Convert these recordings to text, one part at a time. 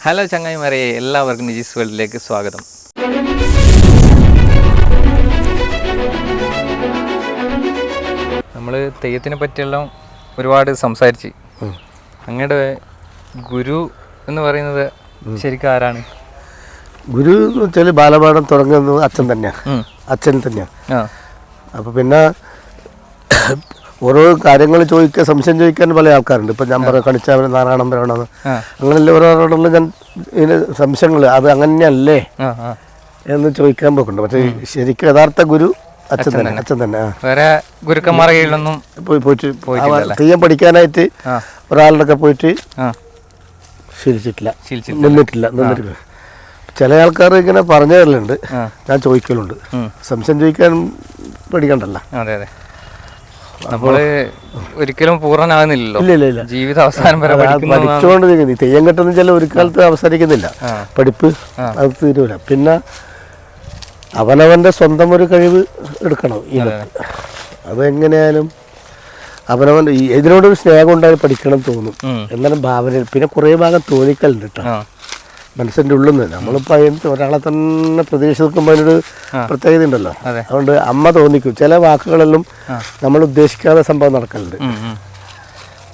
Hello ചങ്ങായിമാരെ എല്ലാവർക്കും നിജീസ് വേൾഡിലേക്ക് സ്വാഗതം. നമ്മൾ തെയ്യത്തിനെ പറ്റിയെല്ലാം ഒരുപാട് സംസാരിച്ച്. അങ്ങയുടെ ഗുരു എന്ന് പറയുന്നത് ശരിക്കും ആരാണ്? ഗുരു എന്ന് വെച്ചാൽ ബാലപാഠം തുടങ്ങുന്നത് അച്ഛൻ തന്നെയാണ് അച്ഛൻ തന്നെയാണ് അപ്പോൾ പിന്നെ ഓരോ കാര്യങ്ങൾ ചോദിക്കാൻ സംശയം ചോദിക്കാൻ പല ആൾക്കാരുണ്ട്. ഇപ്പം ഞാൻ പറയാം കണിച്ചാവൻ നാരായണം വരണമെന്ന് ആ. അങ്ങനെയുള്ള ഓരോരോടുള്ള ഞാൻ ഇതിന് സംശയങ്ങൾ അത് അങ്ങനെയല്ലേ? എന്ന് ചോദിക്കാൻ പോക്കുണ്ട്. പക്ഷേ ശരിക്കും യഥാർത്ഥ ഗുരു അച്ഛൻ തന്നെ അച്ഛൻ തന്നെ. വേറെ ഗുരുക്കന്മാരുടെ കീഴിലൊന്നും പോയി പോയിട്ട് തെയ്യം പഠിക്കാനായിട്ട് ഒരാളുടെ ഒക്കെ പോയിട്ട് ശീലിച്ചിട്ടില്ല. നിന്നിട്ടില്ല നിന്നിട്ടില്ല. ചില ആൾക്കാർ ഇങ്ങനെ പറഞ്ഞു തരലുണ്ട്. ഞാൻ ചോദിക്കലുണ്ട്. സംശയം ചോദിക്കാൻ പേടിക്കണ്ടല്ല. അതെ അതെ. നമ്മൾ ഒരിക്കലും പൂർണനാകുന്നില്ലല്ലോ. ജീവിത അവസാനം വരെ അത് പഠിക്കുന്ന പഠിച്ചുകൊണ്ട് ഇരിക്കുന്നു. ഈ തെയ്യം കെട്ടെന്ന് ചില ഒരു കാലത്ത് അവസാനിക്കുന്നില്ല. പഠിപ്പ് അത് തീരൂല. പിന്നെ അവനവന്റെ സ്വന്തം ഒരു കഴിവ് എടുക്കണം ഈ അതെങ്ങനെയാലും അതെങ്ങനെയായാലും അവനവൻ ഇതിനോടൊരു സ്നേഹം ഉണ്ടായി പഠിക്കണം തോന്നും. എന്നാലും ഭാവനയിൽ പിന്നെ കുറേ ഭാഗം തോന്നിക്കലുണ്ട് കേട്ടോ മനസ്സിന്റെ ഉള്ളിൽ നിന്ന്. നമ്മളിപ്പോൾ അതിന് ഒരാളെ തന്നെ പ്രതീക്ഷ നിൽക്കുമ്പോൾ അതിനൊരു പ്രത്യേകത ഉണ്ടല്ലോ. അതുകൊണ്ട് അമ്മ തോന്നിക്കും. ചില വാക്കുകളെല്ലാം നമ്മൾ ഉദ്ദേശിക്കാതെ സംഭവം നടക്കലുണ്ട്. ഉം.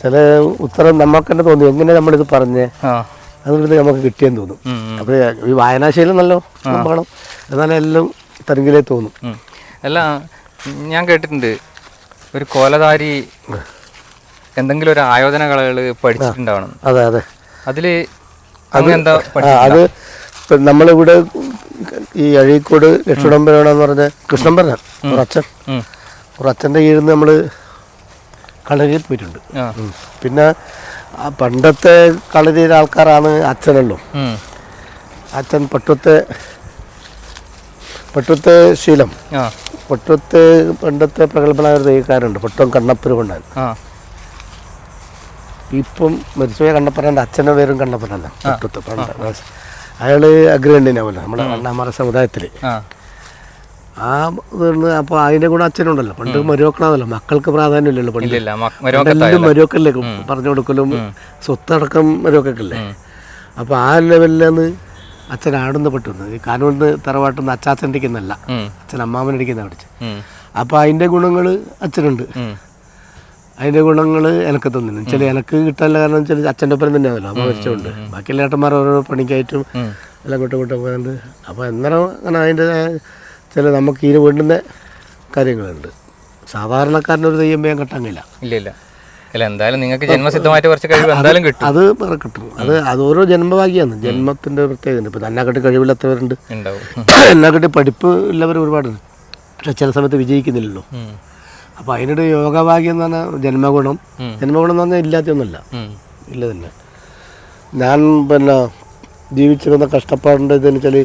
ചില ഉത്തരം നമുക്ക് തന്നെ തോന്നി. എങ്ങനെ നമ്മളിത് പറഞ്ഞേ അതുകൊണ്ട് നമുക്ക് കിട്ടിയെന്ന് തോന്നും. അപ്പോൾ ഈ വായനാശീലം നല്ലോ വേണം. എന്നാലും എല്ലാം തരങ്കിലേ തോന്നും. അല്ല ഞാൻ കേട്ടിട്ടുണ്ട്. ഒരു കോലധാരി എന്തെങ്കിലും ഒരു ആയോധന കലകൾ പഠിച്ചിട്ടുണ്ടാവണം അതെ അതെ. അതിൽ അത് നമ്മളിവിടെ ഈ അഴീക്കോട് ലക്ഷ്മണമ്പരാണെന്ന് പറഞ്ഞ കൃഷ്ണമ്പരൻ ഒരു അച്ഛൻ. ഒരു അച്ഛന്റെ കീഴിൽ നിന്ന് നമ്മൾ കളരിയിൽ പോയിട്ടുണ്ട്. പിന്നെ പണ്ടത്തെ കളരിയിലെ ആൾക്കാരാണ് അച്ഛനല്ലോ ഉം. അച്ഛൻ പട്ടത്തെ പട്ടത്തെ ശീലം. പട്ടത്തെ പണ്ടത്തെ പ്രഗത്ഭനായ ഒരു തെയ്യക്കാരുണ്ട് പട്ടം കണ്ണപ്പുര കൊണ്ടാണ് ഇപ്പം മരിച്ചുപോയ കണ്ണപ്പനാന്റെ അച്ഛന്റെ പേരും കണ്ണപ്പനല്ല പട്ടത്തെ പണ്ട് അയാൾ അഗ്രഗണ്യനാവല്ലോ നമ്മുടെ അണ്ണാമറ സമുദായത്തിൽ ആ. ഇതുണ്ട് അപ്പോൾ അതിന്റെ കൂടെ അച്ഛനുണ്ടല്ലോ. പണ്ട് മരുമക്കളാണല്ലോ. മക്കൾക്ക് പ്രാധാന്യമില്ലല്ലോ പണ്ട്. എല്ലാം മരുമക്കല്ലേ പറഞ്ഞു കൊടുക്കലും സ്വത്തടക്കം മരുമക്കല്ലേ അപ്പോൾ ആ ലെവലിലാണ് അച്ഛൻ ആടുന്ന പെട്ടുന്നത്. ഈ കാനൂന്ന് തറവാട്ടുന്ന അച്ചാച്ചന്റെക്കുന്നല്ല അച്ഛൻ അമ്മാമനടിക്കുന്ന പഠിച്ച് അപ്പോൾ അതിന്റെ ഗുണങ്ങൾ അച്ഛനുണ്ട്. അതിന്റെ ഗുണങ്ങൾ എനിക്ക് തന്നില്ല ചില എനക്ക് കിട്ടാനുള്ള കാരണം വെച്ചാൽ അച്ഛന്റെ ഒപ്പം തന്നെയാണല്ലോ. അമ്മ മരിച്ചുകൊണ്ട് ബാക്കിയുള്ള ഏട്ടന്മാർ ഓരോ പണിക്കായിട്ടും എല്ലാം കൂട്ടം കൂട്ടം പോകുന്നുണ്ട് അപ്പോൾ അന്നേരം അങ്ങനെ അതിന്റെ ചില നമുക്ക് ഇതിന് വേണ്ടുന്ന കാര്യങ്ങളുണ്ട്. സാധാരണക്കാരനൊരു തെയ്യം വേഗം കിട്ടാങ്ങില്ല ഇല്ല അല്ല എന്തായാലും നിങ്ങൾക്ക് ജന്മസിദ്ധമായിട്ട് കുറച്ച് കഴിവ് എന്തായാലും കിട്ടും. അത് കിട്ടും. അത് അത് ഓരോ ജന്മഭാഗ്യമാണ് ജന്മത്തിന്റെ പ്രത്യേകത ഇപ്പൊ എന്നെക്കെട്ടി കഴിവില്ലാത്തവരുണ്ട്. എന്നെക്കെട്ടി പഠിപ്പ് ഉള്ളവർ ഒരുപാടുണ്ട്. പക്ഷെ ചില സമയത്ത് വിജയിക്കുന്നില്ലല്ലോ. ഉം. അപ്പോൾ അതിനൊരു യോഗഭാഗ്യം എന്ന് പറഞ്ഞാൽ ജന്മഗുണം. ജന്മഗുണം എന്ന് പറഞ്ഞാൽ ഇല്ലാത്തൊന്നുമല്ല. ഇല്ല തന്നെ. ഞാൻ പിന്നെ ജീവിച്ചിരുന്ന കഷ്ടപ്പാടിന്റെ ഇതെന്ന് വെച്ചാൽ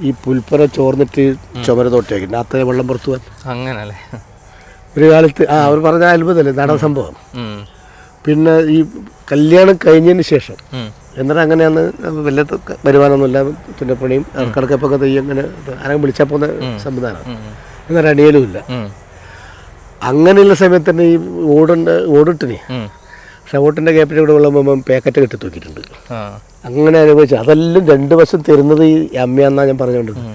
ഈ പുൽപ്പുര ചോർന്നിട്ട് ചുമര തൊട്ടിയാക്കി അത്ര വെള്ളം പുറത്തു പോകാൻ അങ്ങനല്ലേ? ഒരു കാലത്ത് ആ അവർ പറഞ്ഞ അത്ഭുതമല്ലേ നടന്ന സംഭവം. പിന്നെ ഈ കല്യാണം കഴിഞ്ഞതിന് ശേഷം. എന്നിട്ട് അങ്ങനെയാണ് വലിയ വരുമാനമൊന്നുമില്ല. വരുമാനമൊന്നുമില്ല തുന്നപ്പണിയും കടക്കപ്പൊക്കെ തെയ്യം അങ്ങനെ ആരെങ്കിലും വിളിച്ചാൽ പോകുന്ന സംവിധാനമാണ് എന്നാൽ അടിയലും ഇല്ല. അങ്ങനെയുള്ള സമയത്ത് തന്നെ ഈ ഓടിന്റെ ഓടിട്ടിനെ. പക്ഷെ ഓട്ടിന്റെ ക്യാപിറ്റൽ കൂടെ വെള്ളം പാക്കറ്റ് കെട്ടി തൂക്കിയിട്ടുണ്ട്. അങ്ങനെ അനുഭവിച്ചു. അതെല്ലാം രണ്ട് വശം തരുന്നത് ഈ അമ്മയെന്നാ ഞാൻ പറഞ്ഞുകൊണ്ടിരുന്നത്.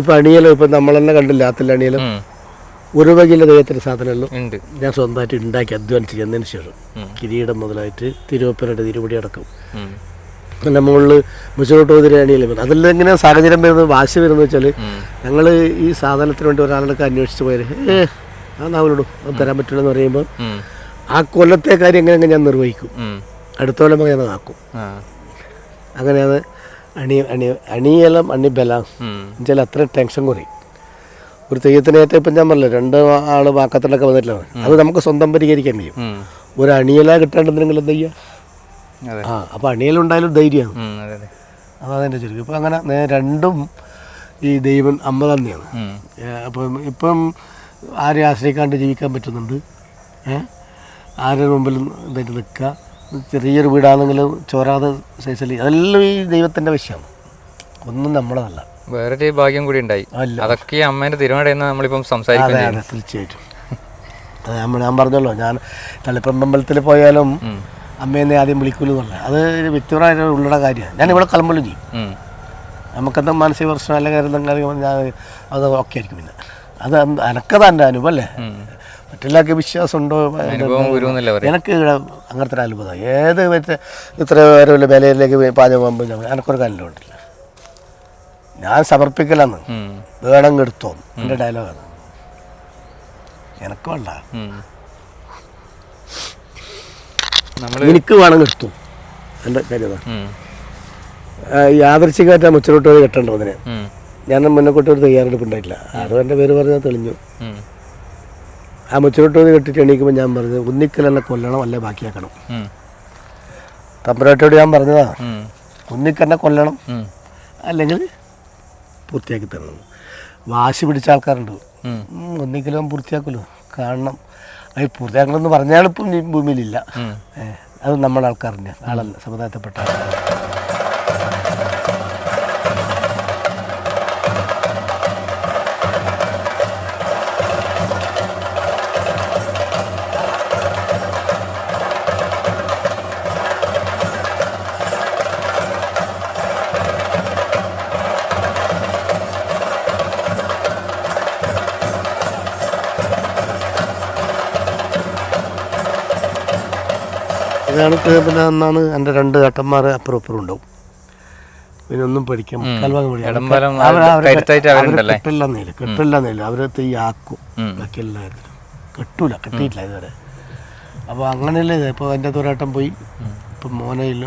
ഇപ്പം അണിയലോ ഇപ്പം നമ്മൾ തന്നെ കണ്ടില്ല ആത്തില്ല അണിയലോ. ഒരു വകയിലെ ദൈവത്തിന്റെ സാധനമല്ലോ. ഞാൻ സ്വന്തമായിട്ട് ഉണ്ടാക്കി അധ്വാനിച്ച് ചെന്നതിന് ശേഷം കിരീടം മുതലായിട്ട് തിരുവപ്പനയുടെ തിരുപടി അടക്കം. പിന്നെ മുകളിൽ മുച്ചോട്ട് പോതിരി അണിയലും വരും അതെല്ലാം എങ്ങനെ സാഹചര്യം വരുന്നത് വാശി വരുന്നത് വെച്ചാൽ ഞങ്ങൾ ഈ സാധനത്തിന് വേണ്ടി ഒരാളൊക്കെ അന്വേഷിച്ച് പോയത് ആ നാവലോടും തരാൻ പറ്റില്ല എന്ന് പറയുമ്പോൾ. ആ കൊല്ലത്തെ കാര്യം എങ്ങനെ ഞാൻ നിർവഹിക്കും. അടുത്ത കൊല്ലം ഞാൻ ആക്കും. അങ്ങനെയാണ് അണി അണി അണിയെല്ലാം അണിബല. ഉം. എന്നുവെച്ചാൽ അത്രയും ടെൻഷൻ കുറയും. ഒരു തെയ്യത്തിന് ഏറ്റവും ഇപ്പം ഞാൻ പറഞ്ഞില്ല രണ്ട് ആൾ വാക്കത്തിലൊക്കെ വന്നിട്ടില്ല അത് നമുക്ക് സ്വന്തം പരിഹരിക്കാൻ കഴിയും. ഒരു അണിയല കിട്ടാണ്ടെന്തെങ്കിലും എന്താ ചെയ്യുക? ആ അപ്പം അണിയലുണ്ടായാലും ധൈര്യമാണ്. ഉം. അതെ അതെ. അതാണ് എന്റെ ചുരുക്കം. ഇപ്പം അങ്ങനെ രണ്ടും ഈ ദൈവം അമ്മ തന്നെയാണ് അപ്പം ഇപ്പം ആരെയും ആശ്രയിക്കാണ്ട് ജീവിക്കാൻ പറ്റുന്നുണ്ട്. ആരുടെ മുമ്പിലും ഇതായിട്ട് നിൽക്കുക. ചെറിയൊരു വീടാണെങ്കിലും ചോരാതെ സൈസിൽ അതെല്ലാം ഈ ദൈവത്തിന്റെ വിഷയമാണ്. ഒന്നും നമ്മളതല്ല. വേറൊരു ഭാഗ്യം കൂടി ഉണ്ടായി. അതൊക്കെ അമ്മേന്റെ തിരുവടയെന്ന് നമ്മളിപ്പം സംസാരിക്കുന്നത്. തീർച്ചയായിട്ടും. അത് നമ്മൾ ഞാൻ പറഞ്ഞല്ലോ ഞാൻ തളിപ്പമ്പലത്തിൽ പോയാലും അമ്മേനെ ആദ്യം വിളിക്കൂലെന്ന് പറഞ്ഞത്. അത് വ്യക്തിപരമായ ഉള്ള കാര്യമാണ്. ഞാൻ ഇവിടെ കളമ്പലും ചെയ്യും. നമുക്കെന്താ മാനസിക പ്രശ്നം അല്ലെങ്കിൽ എന്തെങ്കിലും ഞാൻ അത് ഓക്കെ ആയിരിക്കും പിന്നെ. അത് അന്ന് എനക്കതാ എന്റെ അനുഭവം അല്ലേ? മറ്റുള്ളവർക്ക് വിശ്വാസമുണ്ടോ? എനിക്ക് അങ്ങനത്തെ ഒരു അത്ഭുതം ഏത് മറ്റേ ഇത്ര വരെ വിലയിലേക്ക് പാചകം പോകുമ്പോൾ ഞങ്ങൾ എനക്കൊരു കല്ലോ ഉണ്ടല്ല ഞാൻ സമർപ്പിക്കലാന്ന്. വേണമെങ്കിൽ എടുത്തോ എന്റെ ഡയലോഗാണ്. എനക്ക് വേണ്ട. എനിക്ക് വേണമെങ്കിൽ എടുത്തു എന്റെ കാര്യം അതാ. ഉം. ആ, യാദൃച്ഛികമായിട്ട് മുച്ചിലോട്ട് പോയി കെട്ടണ്ടോ അതിനെ ഉം. ഞാൻ മുന്നേ കൊട്ട് ഒരു തയ്യാറെടുപ്പുണ്ടായിട്ടില്ല ആരും എന്റെ പേര് പറഞ്ഞാൽ തെളിഞ്ഞു. ആ മുച്ചോട്ട് കെട്ടിട്ട് എണീക്കുമ്പോൾ ഞാൻ പറഞ്ഞത് ഉന്നിക്കലെന്നെ കൊല്ലണം അല്ലെ ബാക്കിയാക്കണം. തമ്പുരാട്ടോട് ഞാൻ പറഞ്ഞതാ ഉന്നിക്കന്നെ കൊല്ലണം അല്ലെങ്കിൽ പൂർത്തിയാക്കി തരണം. വാശി പിടിച്ച ആൾക്കാരുണ്ട്. ഒന്നിക്കലും പൂർത്തിയാക്കുമല്ലോ. കാണണം. അത് പൂർത്തിയാക്കണമെന്ന് പറഞ്ഞാൽ ഇപ്പം ഭൂമിയിലില്ല. അത് നമ്മുടെ ആൾക്കാർ തന്നെയാണ് ആളല്ല സമുദായത്തിൽപ്പെട്ട ആൾക്കാർ ഇപ്പൊ പിന്നെ അന്നാണ് എന്റെ രണ്ട് ഏട്ടന്മാരെ അപ്പുറം അപ്പുറം ഉണ്ടാവും. പിന്നെ ഒന്നും പഠിക്കാം. ഇടംബലം അവർ തെയ്യാക്കും കരുത്തായിട്ട് അവർ അവരുണ്ടല്ലേ കെട്ടില്ലെന്നില്ല കെട്ടില്ലെന്നില്ല അവർ തീയാക്കും ഉം. ബാക്കി എല്ലാവരും. കെട്ടൂല കെട്ടിയിട്ടില്ല ഇതുവരെ. അപ്പോൾ അങ്ങനെയല്ലേ ഇപ്പോൾ എന്റെ തൊരാട്ടം പോയി. ഇപ്പം മോനയില്ല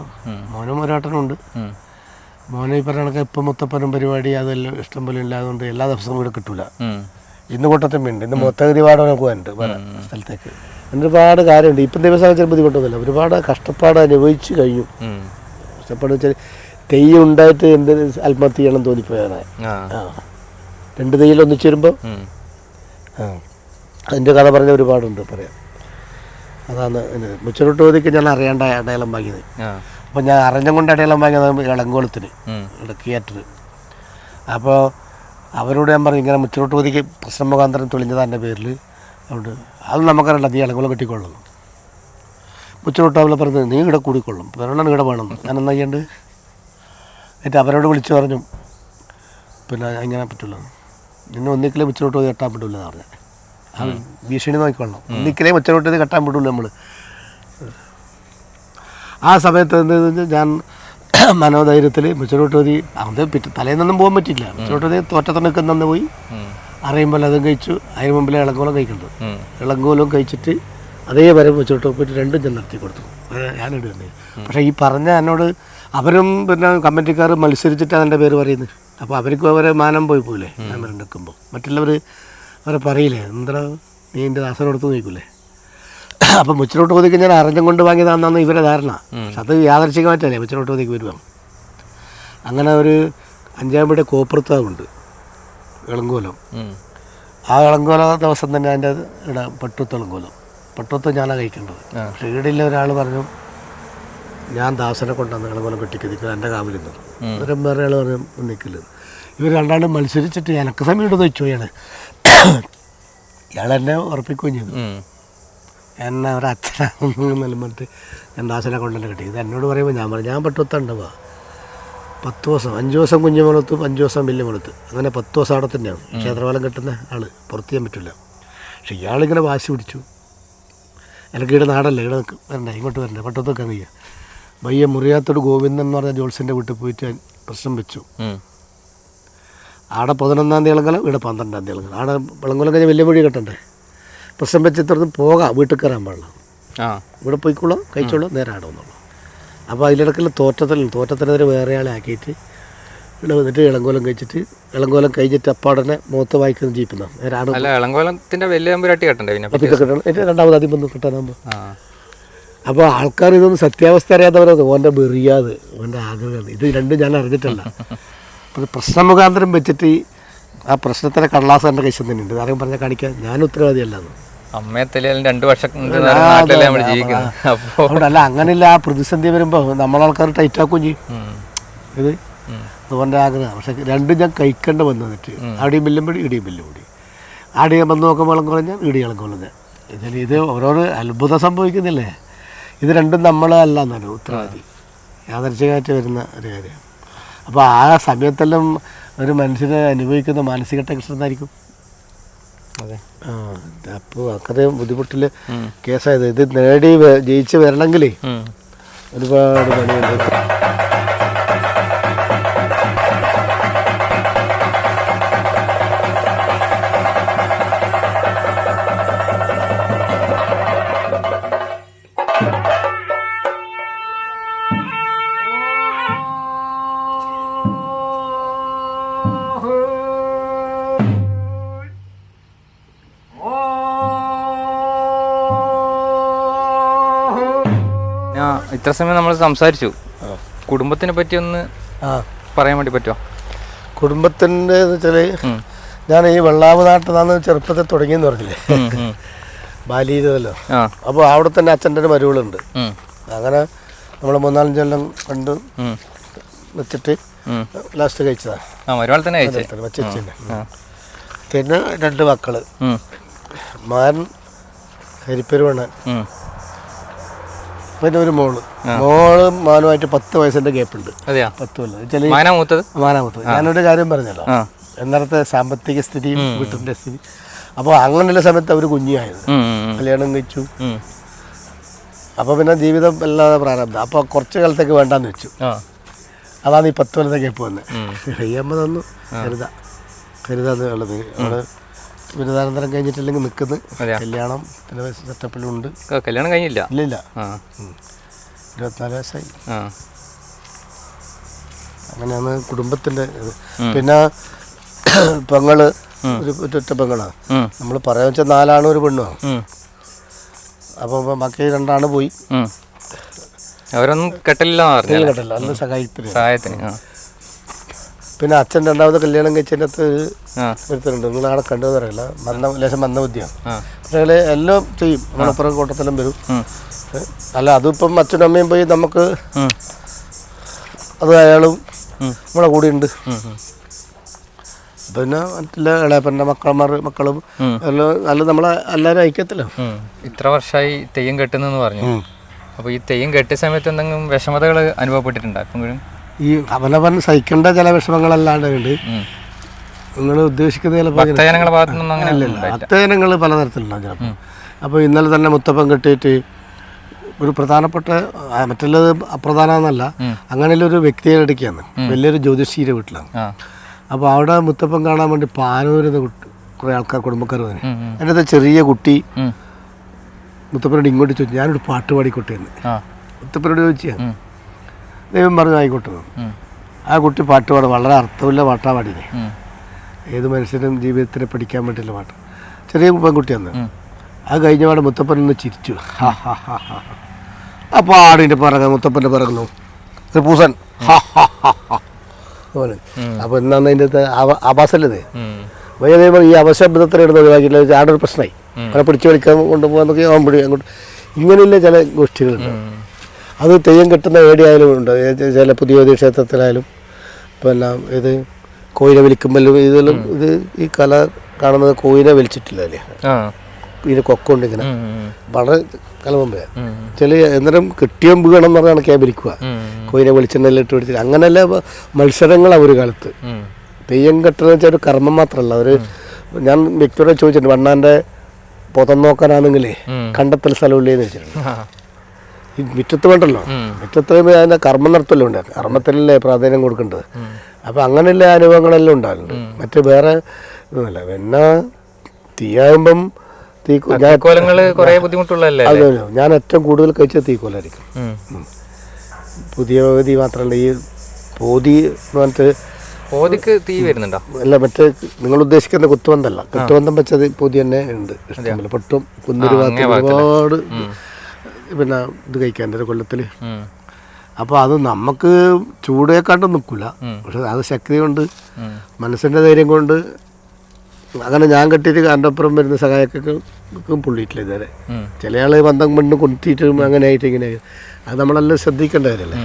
മോനും ഒരാട്ടനുണ്ട്. ഉണ്ട് മോനെ ഈ പറഞ്ഞ കണക്ക് ഇപ്പം മുത്തപ്പനും പരിപാടി അതെല്ലാം ഇഷ്ടം പോലെ ഇല്ലാതുകൊണ്ട് എല്ലാ ദിവസവും ഇവിടെ കിട്ടൂല. ഇന്ന് കൂട്ടത്തും ഉണ്ട് ഇന്ന് മൊത്തഗതി പാടം പോകാനുണ്ട് സ്ഥലത്തേക്ക്. ഒരുപാട് കാര്യമുണ്ട്. ഇപ്പം ദിവസം ചില ബുദ്ധിമുട്ടൊന്നുമില്ല. ഒരുപാട് കഷ്ടപ്പാട് അനുഭവിച്ചു കഴിഞ്ഞു. കഷ്ടപ്പാട് വെച്ചാൽ തെയ്യം ഉണ്ടായിട്ട് എന്ത് ആത്മഹത്യ ചെയ്യണം തോന്നിപ്പോയാണ് രണ്ട് തെയ്യം ഒന്നിച്ചേരുമ്പോൾ ഉം. ആ. അതിന്റെ കഥ പറഞ്ഞ ഒരുപാടുണ്ട് പറയാം. അതാണ് മുച്ചലോട്ട് ചോദിക്കാൻ ഞാൻ അറിയാണ്ട അടയാളം വാങ്ങിയത്. അപ്പം ഞാൻ അറിഞ്ഞം കൊണ്ട് അടയാളം വാങ്ങിയത് ഇളങ്കോളത്തിന്. തിയേറ്റർ അപ്പോൾ അവരോട് ഞാൻ പറഞ്ഞു ഇങ്ങനെ മുച്ചിലോട്ട് ഓതിക്ക് പ്രശ്നം മുഖാന്തരം തെളിഞ്ഞതാ എന്റെ പേരിൽ. അതുകൊണ്ട് അത് നമുക്കറിയണ്ട നീ ഇളങ്കോളം കെട്ടിക്കൊള്ളണം മുച്ചിലോട്ട് അവളെ പറഞ്ഞത് നീ ഇവിടെ കൂടിക്കൊള്ളും. വേറെ ഇവിടെ വേണം. ഞാൻ എന്നാ ചെയ്യണ്ട് എന്നിട്ട് അവരോട് വിളിച്ചു പറഞ്ഞു. പിന്നെ ഇങ്ങനെ പറ്റുള്ളത് നിന്നെ ഒന്നിക്കലേ മുച്ചിലോട്ട് പോയി കെട്ടാൻ പറ്റില്ല എന്ന് പറഞ്ഞു. അത് ഭീഷണി നോക്കിക്കൊള്ളണം. ഒന്നിക്കലേ മുച്ചിലോട്ട് ഇത് കെട്ടാൻ പറ്റുള്ളൂ നമ്മൾ ആ സമയത്ത് എന്താ ഞാൻ മനോധൈര്യത്തിൽ മുച്ചിലോട്ടോതി അത് പിറ്റേ തലേന്നൊന്നും പോകാൻ പറ്റില്ല മുച്ചിലോട്ടോതി തോറ്റത്ത് നിൽക്കുന്ന പോയി. അറിയുമ്പോൾ അതും കഴിച്ചു. അതിന് മുമ്പിലെ ഇളങ്കോലം കഴിക്കുന്നത്. ഇളങ്കോലം കഴിച്ചിട്ട് അതേവരെ വെച്ചിട്ട് പോയിട്ട് രണ്ടും ഞാൻ നിർത്തി കൊടുത്തു. അത് ഞാനിവിടെ വന്നത് പക്ഷേ ഈ പറഞ്ഞ എന്നോട് അവരും പിന്നെ കമ്മിറ്റിക്കാർ മത്സരിച്ചിട്ടാണ് എന്റെ പേര് പറയുന്നത് അപ്പോൾ അവർക്ക് അവരെ മാനം പോയി പോയില്ലേ ഞാൻ വരെ നിൽക്കുമ്പോൾ. മറ്റുള്ളവർ അവരെ പറയില്ലേ? എന്താ നീ എന്റെ ദാസനോടത്ത് നോക്കൂലേ അപ്പം മുച്ചിലോട്ട് പോതിക്ക് ഞാൻ അറിഞ്ഞും കൊണ്ട് വാങ്ങിയതാണെന്നാണ് ഇവരെ ധാരണ. പക്ഷെ അത് യാദർശികമായിട്ടല്ലേ? മുച്ചിലോട്ട് പോതിക്ക് വരുവാണ്. അങ്ങനെ ഒരു അഞ്ചാമ്പടി കോപ്പർത്താവുണ്ട് ഇളങ്കോലം ആ ഇളങ്കോല ദിവസം തന്നെ അതിന്റെ ഇവിടെ പട്ടുത്ത് ഇളങ്കോലം പട്ടുത്ത് ഞാനാണ് കഴിക്കേണ്ടത്. പക്ഷേ ഈടില്ല ഒരാൾ പറഞ്ഞു ഞാൻ ദാസനെ കൊണ്ടാണ് ഇളങ്കോലം കെട്ടിക്ക് നിൽക്കുന്നത് എന്റെ കാവിൽ നിന്ന് അന്നേരം വേറെ ആൾ പറഞ്ഞു നിൽക്കില്ല ഇവർ രണ്ടാളും മത്സരിച്ചിട്ട് എനക്ക് സമയം ഇട്ട് വെച്ചു ഇയാൾ ഇയാൾ എന്നെ ഉറപ്പിക്കുകയും ചെയ്തു. എന്നെ ഒരു അച്ഛനാണെന്ന് പറഞ്ഞിട്ട് ഞാൻ ദാസനെ കൊണ്ടുതന്നെ കെട്ടി. ഇത് എന്നോട് പറയുമ്പോൾ ഞാൻ പറഞ്ഞു ഞാൻ പട്ടുത്തുണ്ടാവുക പത്ത് ദിവസം അഞ്ച് ദിവസം കുഞ്ഞു മുളത്ത് അഞ്ച് ദിവസം വലിയ മുളത്ത്. അങ്ങനെ പത്ത് ദിവസം അവിടെ തന്നെയാണ്. ക്ഷേത്രപാലം കെട്ടുന്ന ആൾ പുറത്ത് ചെയ്യാൻ പറ്റില്ല. പക്ഷെ ഇയാളിങ്ങനെ വാശി പിടിച്ചു. എനിക്ക് ഇവിടെ നാടല്ലേ? ഇവിടെ വരണ്ട? ഇങ്ങോട്ട് വരണ്ട? പട്ടത്തൊക്കെ അങ്ങ് വയ്യ. വയ്യ മുറിയാത്തോട് ഗോവിന്ദൻ എന്ന് പറഞ്ഞ ജോൾസിന്റെ വീട്ടിൽ പോയിട്ട് ഞാൻ പ്രശ്നം വെച്ചു. ആടെ പതിനൊന്നാം തീയതി ഇളങ്കലം ഇവിടെ പന്ത്രണ്ടാം തീയതി ഇളങ്കലം. ആടെ വിളങ്കുലം കഴിഞ്ഞ് വലിയ വഴി കെട്ടണ്ടേ? പ്രശ്നം വെച്ച് തുറന്ന് പോകാം. വീട്ടിൽ കയറാൻ പാടില്ല. ഇവിടെ പോയിക്കോളാം കഴിച്ചോളാം നേരെ ആടെ വന്നോളാം. അപ്പോൾ അതിലിടക്കുള്ള തോറ്റത്തിൽ തോറ്റത്തിനെതിരെ വേറെ ആളെ ആക്കിയിട്ട് ഇവിടെ വന്നിട്ട് ഇളങ്കോലം കഴിച്ചിട്ട് ഇളങ്കോലം കഴിഞ്ഞിട്ട് അപ്പാടനെ മുഖത്ത് വായിക്കുന്ന ജീപ്പിന്നാണ്. നേരെ അല്ല വലിയ അമ്പുരാട്ടി കെട്ടണ്ടേ പിന്നെ കിട്ടണം. രണ്ടാമത് ആദ്യം വന്ന് കിട്ടാനാകുമ്പോൾ അപ്പോൾ ആൾക്കാർ ഇതൊന്നും സത്യാവസ്ഥ അറിയാത്തവരത് ഓന്റെ ബെറിയാത് ഓന്റെ ആഗ്രഹം. ഇത് രണ്ടും ഞാൻ അറിഞ്ഞിട്ടല്ല. അപ്പോൾ പ്രശ്ന മുഖാന്തരം വെച്ചിട്ട് ആ പ്രശ്നത്തിന്റെ കടലാസ് എന്റെ കൈശം തന്നെ ഉണ്ട് ആരെയും പറഞ്ഞാൽ കാണിക്കാൻ. ഞാൻ ഉത്തരവാദിയല്ലെന്ന് അമ്മയെ തെളിയാലും രണ്ടു വർഷം കൊണ്ട് നാട്ടിലല്ലേ നമ്മൾ ജീവിക്കുന്നത് അപ്പോൾ അതുകൊണ്ടല്ല അങ്ങനെയില്ല ആ പ്രതിസന്ധി വരുമ്പോൾ നമ്മളാൾക്കാർ ടൈറ്റാക്കും ചെയ്യും. ഇത്. അതുകൊണ്ട് ആഗ്രഹം. പക്ഷെ രണ്ടും ഞാൻ കഴിക്കേണ്ട വന്നു എന്നിട്ട് അവിടെയും പിടി ഇടിയും വെല്ലുമ്പടി ആടെ വന്ന് നോക്കുമ്പോൾ ഇളം കുറഞ്ഞ ഇടി ഇളം കുറഞ്ഞ ഇതിൽ ഇത് ഓരോരോ അത്ഭുതം സംഭവിക്കുന്നില്ലേ? ഇത് രണ്ടും നമ്മളല്ല എന്നാണ് ഉത്തരവാദി. യാദർച്ഛികമായിട്ട് വരുന്ന ഒരു കാര്യമാണ് അപ്പോൾ ആ സമയത്തെല്ലാം ഒരു മനുഷ്യനെ അനുഭവിക്കുന്ന മാനസിക ടെൻഷൻ എന്തായിരിക്കും അതെ ആ അപ്പോൾ അത്രയും ബുദ്ധിമുട്ടിൽ കേസായത്. ഇത് നേടി ജയിച്ച് വരണമെങ്കിൽ ഒരുപാട് പണിയുണ്ട്. സമയം നമ്മൾ സംസാരിച്ചു. കുടുംബത്തിനെ പറ്റി ഒന്ന് പറയാൻ വേണ്ടി പറ്റുമോ കുടുംബത്തിന്റെ വെച്ചാൽ ഞാൻ ഈ വെള്ളാവ് നാട്ടിലാണ് നിന്നാണ് ചെറുപ്പത്തിൽ തുടങ്ങിയെന്ന് പറഞ്ഞില്ലേ? ഉം. അപ്പോൾ അവിടെ തന്നെ അച്ഛന്റെ ഒരു മരുകളുണ്ട് അങ്ങനെ നമ്മൾ മൂന്നാലഞ്ച് കൊല്ലം കണ്ട്. വെച്ചിട്ട്. ലാസ്റ്റ് കഴിച്ചതാണ് വെച്ചിട്ട്. പിന്നെ രണ്ട് മക്കൾ. മാരൻ മാൻ ഉം. പിന്നെ ഒരു മോൾ. മോൾ മാനുമായിട്ട് പത്ത് വയസ്സിന്റെ ഗ്യാപ്പ് ഉണ്ട് പത്ത് കൊല്ലം. വെച്ചാൽ മാനാ മൂത്തത്? മാനാമത്ത് ഞാനൊരു കാര്യം പറഞ്ഞല്ലോ. ആ. എന്നത്തെ സാമ്പത്തിക സ്ഥിതിയും വീട്ടിന്റെ സ്ഥിതി. അപ്പോൾ അങ്ങനെയുള്ള സമയത്ത് അവർ കുഞ്ഞിയായത്. കല്യാണം കഴിച്ചു. അപ്പൊ അപ്പോൾ പിന്നെ ജീവിതം അല്ലാതെ പ്രാരബ്ധം. അപ്പോൾ കുറച്ച് കാലത്തേക്ക് വേണ്ടാന്ന് വെച്ചു. അതാണ് ഈ പത്ത് കൊല്ലത്തെ ഗ്യാപ്പ് വന്നത്. കഴിയുമ്പോൾ തന്നു. കരുതാ. കരുതാന്ന് ഉള്ളത്. അവിടെ ബിരുദാനന്തരം കഴിഞ്ഞിട്ടില്ലെങ്കിൽ നിൽക്കുന്നത്. കല്യാണം പിന്നെ സെറ്റപ്പിലുണ്ട്. കല്യാണം കഴിഞ്ഞില്ല? ഇല്ല ഇല്ല ഇരുപത്തിനാല് വയസ്സായി. അങ്ങനെയാണ് കുടുംബത്തിന്റെ ഇത്. പിന്നെ പെങ്ങൾ ഒരു ഒറ്റ പെങ്ങളാണ്. നമ്മൾ പറയാൻ വെച്ചാൽ നാലാണ് ഒരു പെണ്ണു. അപ്പോൾ ബാക്കി രണ്ടാണ് പോയി. അവരൊന്നും കെട്ടില്ല കെട്ടില്ല അന്ന് സഹായത്തിന്. സഹായത്തിന് പിന്നെ അച്ഛൻ രണ്ടാമത് കല്യാണം ആ. ഒരുത്തരുണ്ട്. നിങ്ങൾ ആടെ കണ്ടതെന്ന് അറിയില്ല. മന്ദ ലേശം മന്ദബുദ്ധിയാണ് പക്ഷേ എല്ലാം ചെയ്യും. മണപ്പുറം കൂട്ടത്തിലും വരും. അല്ല അതിപ്പം അച്ഛനും അമ്മയും പോയി നമുക്ക് അത് അയാളും നമ്മളെ കൂടെ ഉണ്ട്. പിന്നെ മറ്റുള്ള ഇളയപ്പന്റെ മക്കളമാർ മക്കളും. എല്ലാം നല്ല നമ്മളെ എല്ലാവരും ഐക്യത്തില്ല ഇത്ര വർഷമായി തെയ്യം കെട്ടുന്നെന്ന് പറഞ്ഞു. അപ്പോൾ ഈ തെയ്യം കെട്ടിയ സമയത്ത് എന്തെങ്കിലും വിഷമതകൾ അനുഭവപ്പെട്ടിട്ടുണ്ടോ? എപ്പോഴും? ഈ അവനവൻ സഹിക്കേണ്ട ചില വിഷമങ്ങളല്ലാണ്ട് ഉണ്ട്. നിങ്ങൾ ഉദ്ദേശിക്കുന്ന ചിലപ്പോൾ പലതരത്തിലുണ്ടാവും ചിലപ്പോൾ. അപ്പോൾ ഇന്നലെ തന്നെ മുത്തപ്പൻ കെട്ടിയിട്ട് ഒരു പ്രധാനപ്പെട്ട മറ്റുള്ളത് അപ്രധാനമെന്നല്ല. അങ്ങനെയുള്ള ഒരു വ്യക്തിയെ വലിയൊരു ജ്യോതിഷീരെ വീട്ടിലാണ്. അപ്പോൾ അവിടെ മുത്തപ്പൻ കാണാൻ വേണ്ടി പാനൂരുന്ന കുറേ ആൾക്കാർ കുടുംബക്കാർ വന്നു എന്റെ ചെറിയ കുട്ടി. മുത്തപ്പനോട് ഇങ്ങോട്ട് ചോദിച്ചു ഞാനൊരു പാട്ട് പാടിക്കോട്ടെ എന്ന് മുത്തപ്പനോട് ചോദിച്ചാൽ ഉം. ദൈവം പറഞ്ഞു ആയിക്കോട്ടെ. ആ കുട്ടി പാട്ട് പാടും. വളരെ അർത്ഥമില്ല പാട്ടാ പാടിയത് ഏത് മനുഷ്യനും ജീവിതത്തിൽ പഠിക്കാൻ വേണ്ടിയുള്ള പാട്ട്. ചെറിയ പെൺകുട്ടിയാണ്. ആ അത് കഴിഞ്ഞ പാടെ മുത്തപ്പൻ ഒന്ന് ചിരിച്ചു. ആ പാടിന്റെ പിറകെ മുത്തപ്പന്റെ പിറകുന്നു പൂസൻ. അപ്പോൾ എന്നാന്ന് അതിന്റെ അവസല്ലത് അവ- വൈകുന്നേരം ഈ അവശബ്ദത്തിന് ഇടുന്ന ഒഴിവാക്കിയില്ല ആടൊരു പ്രശ്നമായി അവരെ പിടിച്ചു വലിക്കാൻ കൊണ്ടുപോകാന്നൊക്കെ അവൻ അങ്ങോട്ട്. ഇങ്ങനെയുള്ള ചില ഗോഷ്ഠികളുണ്ട് അത് തെയ്യം കെട്ടുന്ന ഏടിയായാലും ഉണ്ട്. ചില പുതിയ പുതിയ ക്ഷേത്രത്തിലായാലും പിന്നെ ഇത് കോയിനെ വലിക്കുമ്പോൾ ഇതിലും ഇത് ഈ കല കാണുന്നത് കോയിനെ വലിച്ചിട്ടില്ല അല്ലേ? ഇതിന് കൊക്കൊണ്ട് ഇങ്ങനെ. വളരെ കലമുമ്പേ. ചില അന്നേരം കിട്ടിയം വീണം എന്ന് പറഞ്ഞാണ് വലിക്കുക കോയിനെ വെളിച്ചെണ്ണയിൽ ഇട്ട് പിടിച്ചിട്ട്. അങ്ങനെയല്ല മത്സരങ്ങളാണ് ഒരു കാലത്ത്. തെയ്യം കെട്ടുന്ന വെച്ചാൽ ഒരു കർമ്മം മാത്രമല്ല ഒരു ഞാൻ വ്യക്തിയോട് ചോദിച്ചിട്ടുണ്ട് വണ്ണാന്റെ പുതം നോക്കാനാണെങ്കിലേ. കണ്ടെത്തൽ സ്ഥലമില്ലേന്ന് വെച്ചിട്ടുണ്ട്. ഈ മുറ്റത്ത് വേണ്ടല്ലോ. മുറ്റത്ത് അതിന്റെ കർമ്മം നടത്തല്ലോ ഉണ്ട് കർമ്മത്തിലല്ലേ പ്രാധാന്യം കൊടുക്കേണ്ടത്. അപ്പം അങ്ങനെയുള്ള അനുഭവങ്ങളെല്ലാം ഉണ്ടാകുന്നുണ്ട് മറ്റു വേറെ ഇതൊന്നുമല്ല പിന്നെ തീയാകുമ്പം തീ ഞാൻ കോലങ്ങൾ ബുദ്ധിമുട്ടുള്ളതല്ലേ? അത് ഞാൻ ഏറ്റവും കൂടുതൽ കഴിച്ചത് തീക്കോലായിരിക്കും. പുതിയ പകുതി മാത്രമല്ല ഈ പോതി എന്ന് പറഞ്ഞിട്ട് ഓതിക്ക് തീ വരുന്നുണ്ടോ? അല്ല മറ്റേ നിങ്ങൾ ഉദ്ദേശിക്കുന്ന കുത്തുവന്തല്ല. കുത്തുവന്തം വെച്ചത് പൊതി തന്നെ ഉണ്ട്. ഇഷ്ടംപോലെ. പൊട്ടും കുന്നിരി ഭാഗത്ത് ഒരുപാട് പിന്നെ ഇത് കഴിക്കാൻ കൊല്ലത്തിൽ. അപ്പോൾ അത് നമുക്ക് ചൂടേക്കാട്ടും നിൽക്കില്ല പക്ഷെ അത് ശക്തി കൊണ്ട് മനസ്സിന്റെ മനസ്സിന്റെ ധൈര്യം കൊണ്ട് അങ്ങനെ ഞാൻ കെട്ടിയിട്ട് ഒപ്പം വരുന്ന സഹായക്കൊക്കെ പുള്ളിയിട്ടില്ല ഇതുവരെ. ചില ആൾ ബന്ധം കൊണ്ട് കൊണ്ടിട്ടും അങ്ങനെ ആയിട്ട് ഇങ്ങനെ. അത് നമ്മളെല്ലാം ശ്രദ്ധിക്കേണ്ട കാര്യമല്ലേ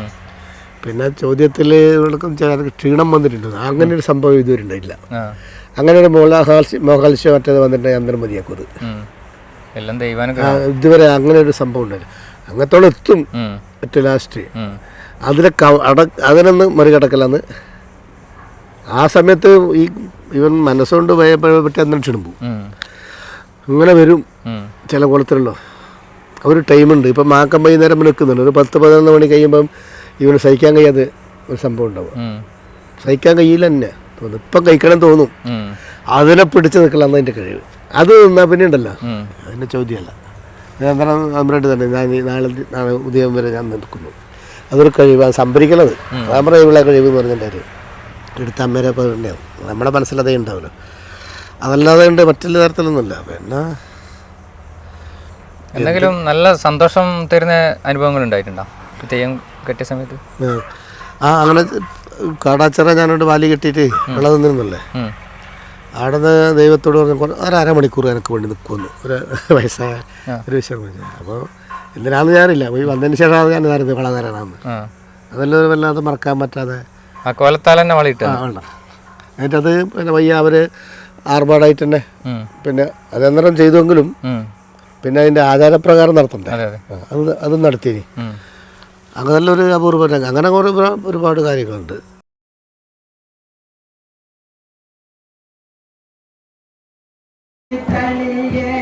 പിന്നെ ചോദ്യത്തിൽ ഇവർക്കും ക്ഷീണം വന്നിട്ടുണ്ട്. അങ്ങനെ ഒരു സംഭവം ഇതുവരെ ഉണ്ടായില്ല അങ്ങനെ ഒരു മോഹാൽസ്യ മറ്റേത് വന്നിട്ടുണ്ടെങ്കിൽ അന്തരം മതിയാക്കും. എല്ലാം ഇതുവരെ അങ്ങനെ ഒരു സംഭവം ഉണ്ടായില്ല. അങ്ങനത്തോളം എത്തും അറ്റ് ലാസ്റ്റ് അതിലെ അതിനെ അട അതിനൊന്ന് മറികടക്കലാന്ന്. ആ സമയത്ത് ഈ ഇവൻ മനസ്സുകൊണ്ട് ഭയപ്പെട്ട് അന്തരീക്ഷം പോകും. അങ്ങനെ വരും. ചില കുളത്തിലുള്ള ഒരു ടൈമുണ്ട് ഇപ്പം മാക്കം വൈകുന്നേരം നിൽക്കുന്നുണ്ട്. ഒരു പത്ത് പതിനൊന്ന് മണി കഴിയുമ്പം ഇവന് സഹിക്കാൻ കഴിയാതെ ഒരു സംഭവം ഉണ്ടാവും. സഹിക്കാൻ കഴിയില്ല തന്നെ തോന്നും ഇപ്പം കഴിക്കണം തോന്നും. അതിനെ പിടിച്ച് നിൽക്കലാന്ന് അതിന്റെ കഴിവ്. അത് നിന്നാ പിന്നെ ഉണ്ടല്ലോ. അതിന്റെ അതിന്റെ ചോദ്യമല്ല. ഞാൻ അമ്മയുടെ തന്നെ ഞാൻ നാളെ നാളെ ഉദയം വരെ ഞാൻ നിൽക്കുന്നു. അതൊരു കഴിവാണ് സംഭരിക്കണത്. നമ്മുടെ ഇവിടെ കഴിവ് എന്ന് പറഞ്ഞിട്ടുണ്ടായിരുന്നു എടുത്ത അമ്മേരെ ഉണ്ടാവും നമ്മുടെ മനസ്സിലതേ ഉണ്ടാവുമല്ലോ അതല്ലാതെ ഉണ്ട് മറ്റുള്ള തരത്തിലൊന്നുമില്ല. പിന്നെ എന്തെങ്കിലും നല്ല സന്തോഷം തരുന്ന അനുഭവങ്ങൾ ഉണ്ടായിട്ടുണ്ടോ? തെയ്യം കെട്ടിയ സമയത്ത്? ആ. അങ്ങനെ കാടാച്ചിറ ഞാനോട് വാലി കെട്ടിയിട്ട് വെള്ളം നിന്നിരുന്നല്ലേ. അവിടെ നിന്ന് ദൈവത്തോട് പറഞ്ഞപ്പോൾ ഒരു അരമണിക്കൂർ എനിക്ക് വേണ്ടി നിൽക്കുമെന്ന് ഒരു വയസ്സായ ഒരു വിഷയം അപ്പോൾ എന്തിനാണെന്ന് ഞാനില്ല പോയി വന്നതിന് ശേഷമാണ് ഞാൻ നേരത്തെ വളകാരനാണെന്ന് ആ. അതെല്ലാം ഒരു വല്ലാതെ മറക്കാൻ പറ്റാതെ. ആ കോലത്താൽ തന്നെ വളയിട്ട് ആ വേണ്ട. എന്നിട്ട് അത് പിന്നെ വയ്യ അവർ ആർഭാടായിട്ട് തന്നെ പിന്നെ അതെന്തരം ചെയ്തുവെങ്കിലും പിന്നെ അതിന്റെ ആചാരപ്രകാരം നടത്തണ്ടേ? അതെ അതെ. നടത്തിയിനി. അങ്ങനെ ഒരു അപൂർവ അങ്ങനെ കുറേ ഒരുപാട് കാര്യങ്ങളുണ്ട്. നമ്മൾ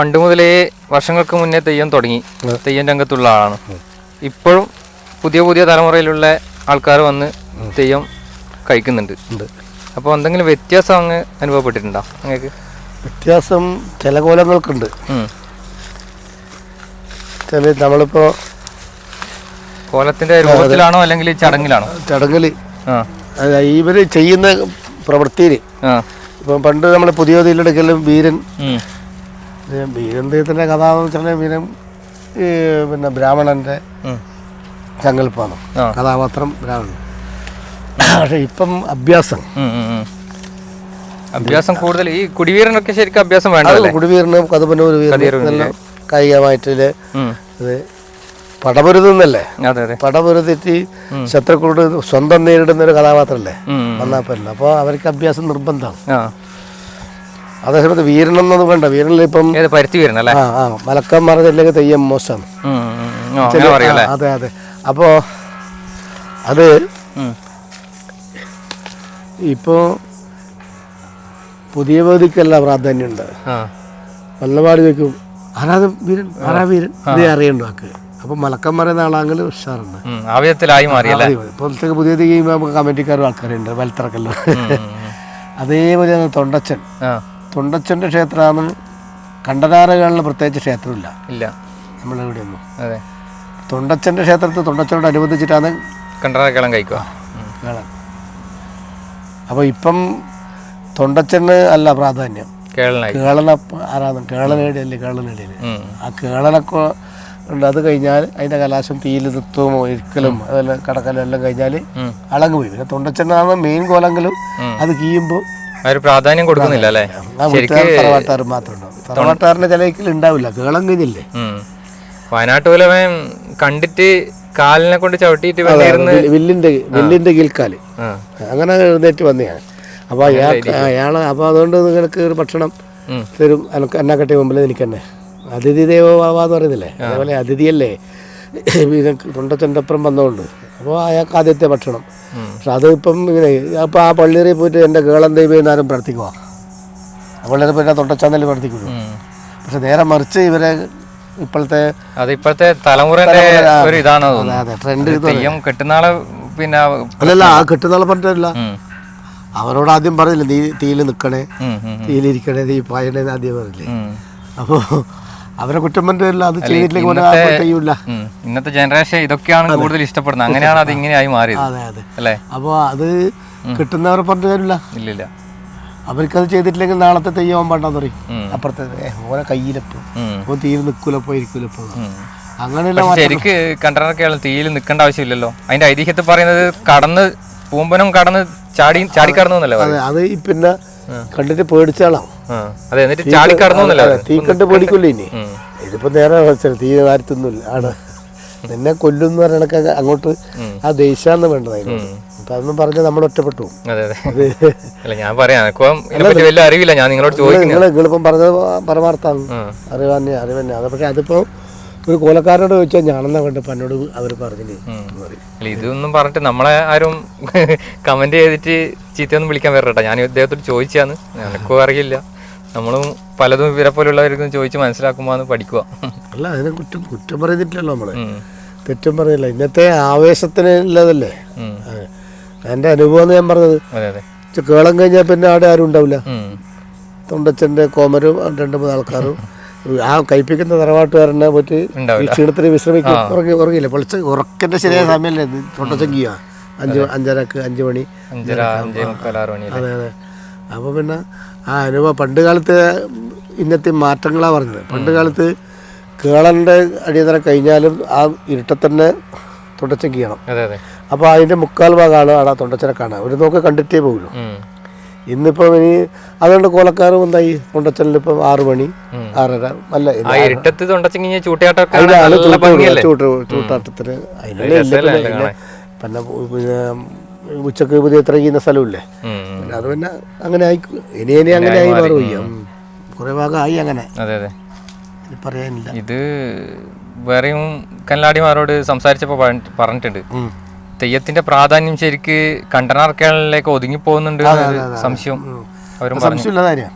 പണ്ട് മുതലേ വർഷങ്ങൾക്ക് മുന്നേ തെയ്യം തുടങ്ങി. തെയ്യം രംഗത്തുള്ള ആളാണ്. ഇപ്പോഴും പുതിയ പുതിയ തലമുറയിലുള്ള ആൾക്കാർ വന്ന് തെയ്യം കഴിക്കുന്നുണ്ട്. അപ്പോൾ എന്തെങ്കിലും വ്യത്യാസം അങ്ങ് അനുഭവപ്പെട്ടിട്ടുണ്ടോ നിങ്ങൾക്ക് വ്യത്യാസം ചില കോലങ്ങൾക്കുണ്ട്. ചില നമ്മളിപ്പോ കോലത്തിന്റെ രൂപത്തിലാണോ അല്ലെങ്കിൽ ചടങ്ങിലാണോ? ചടങ്ങിൽ. ഇവർ ചെയ്യുന്ന പ്രവൃത്തിയിൽ ഇപ്പം പണ്ട് നമ്മൾ പുതിയ ഇതിലെടുക്കലും വീരൻ ദൈവത്തിന്റെ കഥ എന്ന് വെച്ചാൽ വീരം ഈ പിന്നെ ബ്രാഹ്മണന്റെ ഉം. സങ്കല്പമാണ്. കഥാപാത്രം ബ്രാഹ്മണൻ. പക്ഷെ ഇപ്പം അഭ്യാസം. അഭ്യാസം കൂടുതൽ. ഈ കുടിവീരനൊക്കെ ശരിക്കും അഭ്യാസം വേണ്ട കുടിവീരനും കഥപനൂർ വീരനും കായികമായിട്ടിൽ. ഇത് പടപൊരുതെന്നല്ലേ? പടപൊരുതിട്ട് ശത്രുക്കളോട് സ്വന്തം നേരിടുന്ന ഒരു കഥാപാത്രമല്ലേ വന്നാൽ പറ്റില്ല വന്നാപ്പല്ല അപ്പോൾ അവർക്ക് അഭ്യാസം നിർബന്ധമാണ്. അതേസമയത്ത് എന്നത് വേണ്ട. ഏത് പരുത്തി വീരനല്ലേ? ആ ആ. മലക്കം മറന്നില്ലെങ്കിൽ തെയ്യം മോശമാണ്. അതെ അതെ. അപ്പോ അത് ഇപ്പോ ഇപ്പോൾ പുതിയ വേദിക്കല്ല പ്രാധാന്യമുണ്ട്. വല്ലപാട് വെക്കും ആരാത് വീരൻ? ആരാ വീരൻ? അതേ അറിയണ്ട വാക്ക് അപ്പം മലക്കം പറയുന്ന ആളാണെങ്കിൽ ഉഷാറുണ്ട്. ഇപ്പോഴത്തെ മാറിയല്ലേ? ഇപ്പോഴത്തേക്ക് പുതിയ നമുക്ക് കമ്മിറ്റിക്കാരും ആൾക്കാരുണ്ട് വലത്തിറക്കല്ലോ അതേപോലെ തൊണ്ടച്ചൻ. തൊണ്ടച്ചന്റെ ക്ഷേത്രമാണ് കണ്ടനാറുകളിൽ പ്രത്യേകിച്ച് ക്ഷേത്രമില്ല. ഇല്ല. നമ്മളിവിടെയൊന്നും അതെ. തൊണ്ടച്ചന്റെ ക്ഷേത്രത്തിൽ തൊണ്ടച്ചനോട് അനുബന്ധിച്ചിട്ടാണ് കണ്ടറക്കളം കഴിക്കുക. കേളം അപ്പോൾ ഇപ്പം തൊണ്ടച്ചന് അല്ല പ്രാധാന്യം. കേളന ആരാധന കേളനേടി അല്ലേ കേളനേടി ആ കേളനൊക്കെ ഉണ്ട്. അത് കഴിഞ്ഞാൽ അതിന്റെ കലാശം തീയിൽ നിർത്തുമോ ഇരിക്കലും അതെല്ലാം കടക്കലും എല്ലാം കഴിഞ്ഞാൽ അളങ്ങ് പോയി പിന്നെ തൊണ്ടച്ചനാണ് മെയിൻ കോലെങ്കിലും അത് കീയുമ്പോൾ ഒരു പ്രാധാന്യം കൊടുക്കുന്നില്ല അല്ലേ? ആ വയനാട്ടു തറവാട്ടുകാർ മാത്രം ഉണ്ടാവും തറവാട്ടുകാരന്റെ ചിലക്കിൽ ഉണ്ടാവില്ല. കേളം കഴിഞ്ഞില്ലേ വയനാട്ട് പോലെ കണ്ടിട്ട് കാലിനെ കൊണ്ട് ചവിട്ടിയിട്ട് വില്ലിന്റെ കീൽക്കാൽ. അങ്ങനെ എഴുന്നേറ്റ് വന്നതാണ് അപ്പോൾ അയാൾ അപ്പൊ അതുകൊണ്ട് നിങ്ങൾക്ക് ഒരു ഭക്ഷണം. തരും. എന്നാ കെട്ടിയ മുമ്പിൽ എനിക്ക് തന്നെ. അതിഥി ദേവോഭാവ എന്ന് പറയുന്നില്ലേ? അതേപോലെ അതിഥിയല്ലേ? തൊണ്ട ചെണ്ടപ്പുറം വന്നതുകൊണ്ട് അപ്പോൾ അയാൾക്ക് ആദ്യത്തെ ഭക്ഷണം. പക്ഷെ അത് ഇപ്പം ഇങ്ങനെ അപ്പോൾ ആ പള്ളിയിൽ പോയിട്ട് എന്റെ കേളം ദൈവം എന്നാരും പ്രാർത്ഥിക്കുക പള്ളിയിൽ പോയിട്ട് തൊണ്ടച്ചാന്നല്ലേ പ്രാർത്ഥിക്കുള്ളൂ. പക്ഷെ നേരെ മറിച്ച് ഇവരെ ഇപ്പോഴത്തെ അതിപ്പോഴത്തെ തലമുറന്റെ ഒരു ഇതാണ് അതെ ട്രെൻഡ് കെട്ടുന്നാളെ പിന്നെ അല്ലല്ല ആ കെട്ടുന്നാളെ പറഞ്ഞിട്ടില്ല. അവരോട് ആദ്യം പറഞ്ഞില്ല നീ തീയിൽ നിൽക്കണേ തീയിലിരിക്കണേ തീ പായണേന്ന് ആദ്യം പറഞ്ഞില്ലേ. ഉം. അപ്പോൾ അവരെ കുറ്റം അത് ചെയ്തിട്ടില്ല ഇന്നത്തെ- ചെയ്യൂല ഇന്നത്തെ ജനറേഷൻ ഇതൊക്കെയാണ് കൂടുതൽ ഇഷ്ടപ്പെടുന്നത്. അങ്ങനെയാണ് അത് ഇങ്ങനെയായി മാറിയത്. അതെ അതെ. അല്ലേ? അപ്പോൾ അത് കിട്ടുന്നവർ പറഞ്ഞു തരില്ല ഇല്ലില്ല. അവർക്കത് ചെയ്തിട്ടില്ലെങ്കിൽ നാളത്തെ തെയ്യാൻ പാടാന്ന് പറയും. അപ്പുറത്തെ ഓരോ കയ്യിലപ്പോ. തീരെ നിൽക്കൂലപ്പോ ഇരിക്കൂലപ്പോ. അങ്ങനെയുള്ള ശരിക്ക് കണ്ടനൊക്കെയാണ് തീയിൽ നിൽക്കേണ്ട ആവശ്യമില്ലല്ലോ. അതിന്റെ ഐതിഹ്യത്തിൽ പറയുന്നത് കടന്ന് പൂമ്പനം കടന്ന് ചാടി ചാടി കടന്നു എന്നല്ലേ അതെ അത് പിന്നെ കണ്ടിട്ട് പേടിച്ചാളാം. അതെ എന്നിട്ട് ചാടി തീ കണ്ട് പേടിക്കില്ല ഇനി. ഇതിപ്പോ നേരെ തീ വാരത്തൊന്നുമില്ല. ആണ്. നിന്നെ കൊല്ലുന്ന പറയണക്ക് അങ്ങോട്ട് ആ ദേശാന്ന് വേണ്ടത് അതിനോട് അപ്പൊ അതൊന്നും പറഞ്ഞാൽ നമ്മൾ ഒറ്റപ്പെട്ടു അല്ല ഞാൻ പറയാം വലിയ അറിവില്ല. ഞാൻ നിങ്ങളോട് നിങ്ങൾ നിങ്ങളിപ്പം പറഞ്ഞത് പരമാർത്ഥാണ് അറിവ് തന്നെ അറിവ് തന്നെ. അത് പക്ഷെ അതിപ്പോ ഒരു കോലക്കാരോട് ചോദിച്ചാൽ ഞാനെന്നാ കണ്ടപ്പോ പന്നോട് അവർ പറഞ്ഞില്ലേ? എന്ന് ഇതൊന്നും പറഞ്ഞിട്ട് നമ്മളെ ആരും കമന്റ് ചെയ്തിട്ട് ചീത്തയൊന്നും വിളിക്കാൻ വരട്ടെ ഞാൻ ഇദ്ദേഹത്തോട് ചോദിച്ചാന്ന് എനക്കും അറിയില്ല. നമ്മളും പലതും ഇവരെ പോലുള്ളവർക്കും ചോദിച്ച് മനസ്സിലാക്കുമ്പോൾ പഠിക്കുക. അല്ല അതിനെ കുറ്റം കുറ്റം പറയുന്നില്ലല്ലോ നമ്മൾ. തെറ്റും പറയില്ല ഇന്നത്തെ ആവേശത്തിന് ഉള്ളതല്ലേ എന്റെ. എന്റെ അനുഭവം ഞാൻ പറഞ്ഞത്. കേളം കഴിഞ്ഞാൽ പിന്നെ അവിടെ ആരും ഉണ്ടാവില്ല. തൊണ്ടച്ചന്റെ തൊണ്ടച്ചന്റെ കോമരും രണ്ട് മൂന്ന് ആൾക്കാരും. ആ കയ്പിക്കുന്ന തറവാട്ടുകാരനെ പറ്റി. ക്ഷീണത്തിന് വിശ്രമിക്കും. ഉറങ്ങി ഉറങ്ങിയില്ല? പൊളിച്ച് ഉറക്കന്റെ ശരിയായ സമയമല്ലേ തൊണ്ടച്ചൻ അഞ്ച് അഞ്ചരക്ക് അഞ്ച് മണി. അഞ്ചര അഞ്ചേ മുക്കാൽ ആറ് മണി അതെ അതെ. അപ്പോൾ പിന്നെ ആ അനുഭവം പണ്ട് കാലത്ത് ഇന്നത്തെ മാറ്റങ്ങളാണ് പറഞ്ഞത്. പണ്ട് കാലത്ത് കേളന്റെ അടിയന്തര കഴിഞ്ഞാലും ആ ഇരുട്ടത്തന്നെ തൊണ്ടച്ചൻ ചെയ്യണം. അപ്പോൾ അതിന്റെ മുക്കാൽ ഭാഗമാണ് അവിടെ തൊണ്ടച്ചനെ കാണാൻ ഒരു നോക്ക് കണ്ടിട്ടേ പോകുള്ളൂ ഇന്നിപ്പോ ഇനി അതുകൊണ്ട് കോലക്കാരും എന്തായി? തൊണ്ടച്ചനിൽ ഇപ്പം ആറു മണി ആറര. അല്ല ചൂട്ടാട്ടത്തിന് അതിനുള്ള രസമല്ലേ പിന്നെ ഉച്ചയ്ക്ക് പുതിയ എത്ര ചെയ്യുന്ന സ്ഥലമില്ലേ അത് പിന്നെ അങ്ങനെ ആയി ഇനി ഇനി അങ്ങനെ ആയി മാറും. കുറേ ഭാഗമായി അങ്ങനെ. അതെ അതെ. പറയാനില്ല. ഇത് വേറെയും കല്ലാടിമാരോട് സംസാരിച്ചപ്പോൾ പറഞ്ഞ- പറഞ്ഞിട്ടുണ്ട്. തെയ്യത്തിന്റെ പ്രാധാന്യം ശരിക്ക് കണ്ടനാർക്കേളിലേക്ക് ഒതുങ്ങി പോകുന്നുണ്ട് സംശയം അവരും കാര്യം